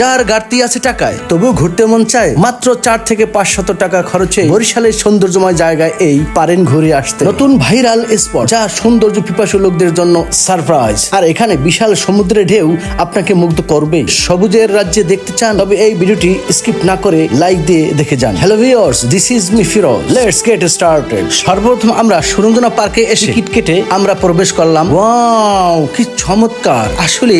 যার ঘাটতি আছে টাকায় তবু ঘুরতে মন চায় মাত্র চার থেকে পাঁচশত টাকা খরচে বরিশালের সৌন্দর্যময় জায়গায় এই পারেন ঘুরে আসতে। নতুন ভাইরাল স্পট যা সৌন্দর্য পিপাসু লোকদের জন্য সারপ্রাইজ। আর এখানে বিশাল সমুদ্রের ঢেউ আপনাকে মুগ্ধ করবে। সবুজের রাজ্যে দেখতে চান তবে এই ভিডিওটি স্কিপ না করে লাইক দিয়ে দেখে যান। Hello viewers this is me Firoz let's get started সর্বপ্রথম আমরা সুরঞ্জনা পার্কে এসে টিকিট কেটে আমরা প্রবেশ করলাম। ওয়াও কি চমৎকার! আসলে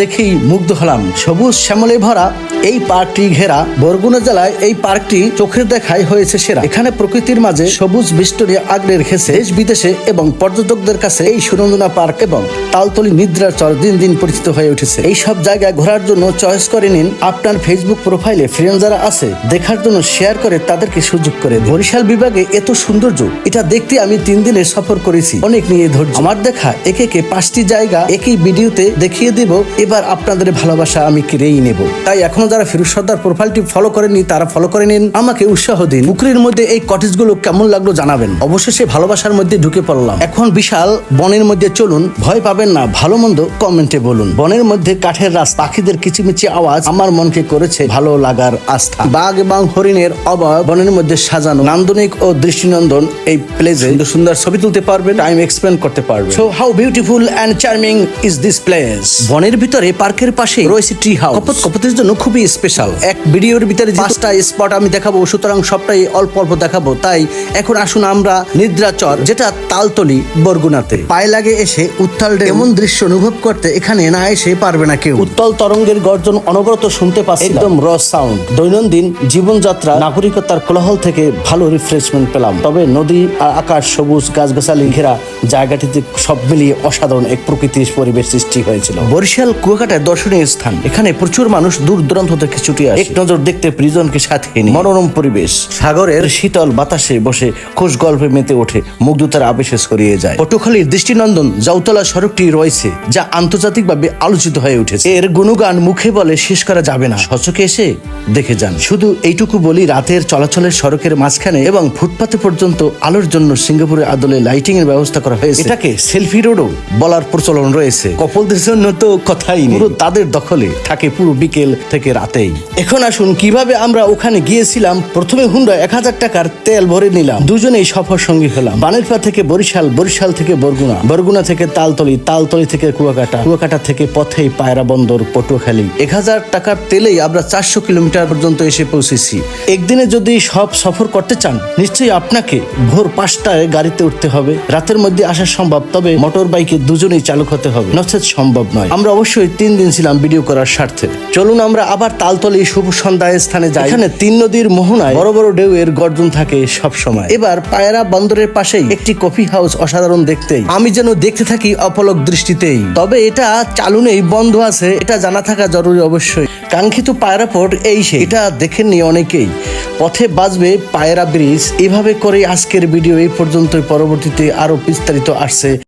দেখেই মুগ্ধ হলাম। সবুজ শ্যামলে ভরা এই পার্কটি ঘেরা। বরগুনা জেলায় এই পার্কটি চোখের দেখায় হয়েছে সেরা। এখানে প্রকৃতির মাঝে সবুজ বিষ্টরে আগলে রেখেছে দেশ বিদেশে এবং পর্যটকদের কাছে এই সুরঞ্জনা পার্ক এবং তালতলি নিদ্রার চর দিন দিন পরিচিত হয়ে উঠেছে। এই সব জায়গায় ঘোরার জন্য চয়েস করে নিন আপনার ফেসবুক প্রোফাইলে ফ্রেন্ড যারা আছে, দেখার জন্য শেয়ার করে তাদেরকে সুযোগ করে। বরিশাল বিভাগে এত সৌন্দর্য, এটা দেখতে আমি তিন দিনের সফর করেছি। অনেক নিয়ে ধৈর্য। আমার দেখা একে একে পাঁচটি জায়গা একই ভিডিওতে দেখিয়ে দেব। এবার আপনাদের ভালোবাসা আমি কিনেই নেব। তাই এখনও যারা ফিরোজ সর্দার প্রোফাইলটি ফলো করেননি, তারা ফলো করে নিন। আমাকে উৎসাহ দিন। পুকুরের মধ্যে এই কটেজগুলো কেমন লাগল জানাবেন। অবশেষে ভালোবাসার মধ্যে ঢুকে পড়লাম। এখন বিশাল বনের মধ্যে চলুন, ভয় পাবেন না, ভালো মন্দ কমেন্টে বলুন। বনের মধ্যে কাঠের রাস, পাখিদের কিচিমিচি আওয়াজ আমার মনকে করেছে ভালো লাগার আস্থা। বাঘ এবং হরিণের অবয় বনের মধ্যে সাজানো নান্দনিক ও দৃষ্টিনন্দন এই প্লেসে সুন্দর সুন্দর ছবি তুলতে পারবে টাইম এক্সপ্লেন করতে পারবে so how beautiful and charming is this place বনের ভিতরে পার্কের পাশে রয়েছে ট্রি হাউস কপতের জন্য খুবই স্পেশাল এক ভিডিওর ভিতরে পাঁচটা স্পট আমি দেখাবো সুতরাং সবটাই অল্প অল্প দেখাবো। তাই এখন আসুন আমরা নিদ্রাচর যেটা তালতলি বরগুনাতে। পায়ে লাগে এসে উত্তাল এমন দৃশ্য অনুভব করতে এখানে না এসে পারবে না কেউ। উত্তাল তরঙ্গের গর্জন অনবরত শুনতে পাচ্ছি একদম র সাউন্ড দৈনন্দিন জীবনযাত্রা নাগরিকতার কোলাহল থেকে ভালো রিফ্রেশমেন্ট পেলাম। তবে নদী আর আকাশ সবুজ গাছগাছালি ঘেরা জায়গাটিতে সব মিলিয়ে অসাধারণ এক প্রকৃতির পরিবেশ সৃষ্টি হয়েছিল। বরিশাল কুয়াকাটায় দর্শনীয় স্থান। এখানে প্রচুর মানুষ দূর দূরান্ত থেকে ছুটে আসে। এক নজর দেখতে প্রিজনকে সাথে নিয়ে। মনোরম পরিবেশ। সাগরের শীতল বাতাসে বসে খোশ গল্পে মেতে ওঠে মুগ্ধতার আবেশে ছড়িয়ে যায়। পটুখালীর দৃষ্টিনন্দন জাউতলা সড়কটি রয়েছে যা আন্তর্জাতিকভাবে আলোচিত হয়ে উঠেছে। এর গুণগান মুখে বলে শেষ করা যাবে না। সচকে এসে দেখে যান। শুধু এইটুকু বলি রাতের চলাচলের সড়কের মাঝখানে এবং ফুটপাতে পর্যন্ত আলোর জন্য সিঙ্গাপুরের আদলে লাইটিং এর ব্যবস্থা করা হয়েছে। এটাকে সেলফি রোডও বলার প্রচলন রয়েছে। কপলদের জন্য তো কথাই নেই। পুরো তাদের দখলে থাকে পুরো বিকেল থেকে রাতেই। এখন আসুন, কীভাবে আমরা ওখানে গিয়েছিলাম? প্রথমে হুন্ডা এক হাজার টাকার তেল ভরে নিলাম। দুজনেই সফর সঙ্গী হলাম। বানেরপা থেকে বরিশাল বরিশাল থেকে বরগুনা। বরগুনা থেকে তালতলি তালতলি থেকে কুয়াকাটা। কুয়াকাটা থেকে পথেই পায়রা বন্দর, পটুয়াখালী। এক হাজার টাকার তেলেই আমরা চারশো কিলোমিটার পর্যন্ত এসে পৌঁছেছি। একদিনে যদি সব সফর করতে চান, নিশ্চয়ই আপনাকে ভোর পাঁচটায় গাড়িতে উঠতে হবে। রাতের মধ্যে আসা সম্ভব, তবে মোটর বাইকে দুজনেই চালক হতে হবে। নচেত সম্ভব নয়। আমরা অবশ্যই তিন দিন ছিলাম ভিডিও করার স্বার্থে। চলুন আমরা আবার তালতলি শুভ সন্ধ্যায় স্থানে যাই। এখানে তিন নদীর মোহনায় বড় বড় ঢেউ এর গর্জন থাকে সব সময় এবার পায়রা বন্দরের পাশেই একটি কফি হাউস অসাধারণ দেখতেই। আমি যেন দেখতে থাকি অপলক দৃষ্টিতেই। তবে এটা চালু নেই, বন্ধ আছে। এটা জানা থাকা জরুরি অবশ্যই। কাঙ্ক্ষিত পায়রা পোর্ট এই সে এটা দেখেননি অনেকেই। পথে বাজবে পায়রা ব্রিজ। এভাবে করে আজকের ভিডিও এই পর্যন্তই। পরবর্তীতে আরও বিস্তারিত আসছে।